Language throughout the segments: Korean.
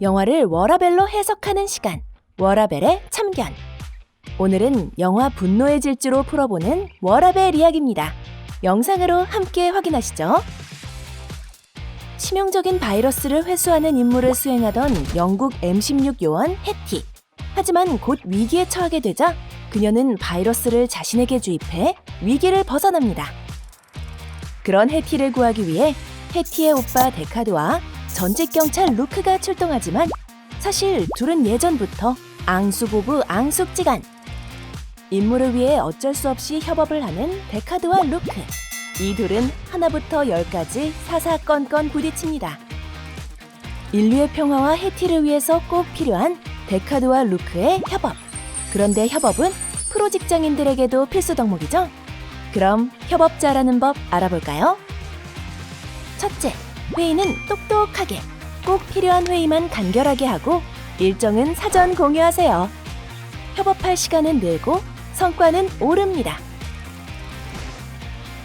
영화를 워라벨로 해석하는 시간. 워라벨의 참견. 오늘은 영화 분노의 질주로 풀어보는 워라벨 이야기입니다. 영상으로 함께 확인하시죠. 치명적인 바이러스를 회수하는 임무를 수행하던 영국 M16 요원 해티. 하지만 곧 위기에 처하게 되자 그녀는 바이러스를 자신에게 주입해 위기를 벗어납니다. 그런 해티를 구하기 위해 해티의 오빠 데카드와 전직 경찰 루크가 출동하지만 사실 둘은 예전부터 앙수고부 앙숙지간. 임무를 위해 어쩔 수 없이 협업을 하는 데카드와 루크. 이 둘은 하나부터 열까지 사사건건 부딪힙니다. 인류의 평화와 해티를 위해서 꼭 필요한 데카드와 루크의 협업. 그런데 협업은 프로 직장인들에게도 필수 덕목이죠? 그럼 협업 잘하는 법 알아볼까요? 첫째, 회의는 똑똑하게. 꼭 필요한 회의만 간결하게 하고 일정은 사전 공유하세요. 협업할 시간은 늘고 성과는 오릅니다.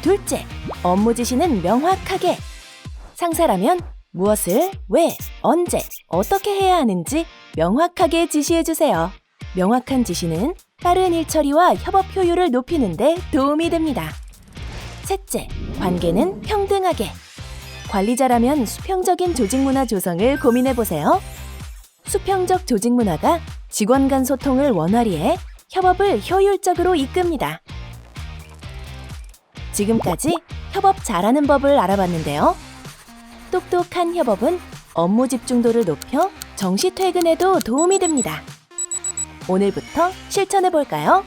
둘째, 업무 지시는 명확하게. 상사라면 무엇을, 왜, 언제, 어떻게 해야 하는지 명확하게 지시해 주세요. 명확한 지시는 빠른 일 처리와 협업 효율을 높이는데 도움이 됩니다. 셋째, 관계는 평등하게. 관리자라면 수평적인 조직 문화 조성을 고민해 보세요. 수평적 조직 문화가 직원 간 소통을 원활히해 협업을 효율적으로 이끕니다. 지금까지 협업 잘하는 법을 알아봤는데요. 똑똑한 협업은 업무 집중도를 높여 정시 퇴근에도 도움이 됩니다. 오늘부터 실천해 볼까요?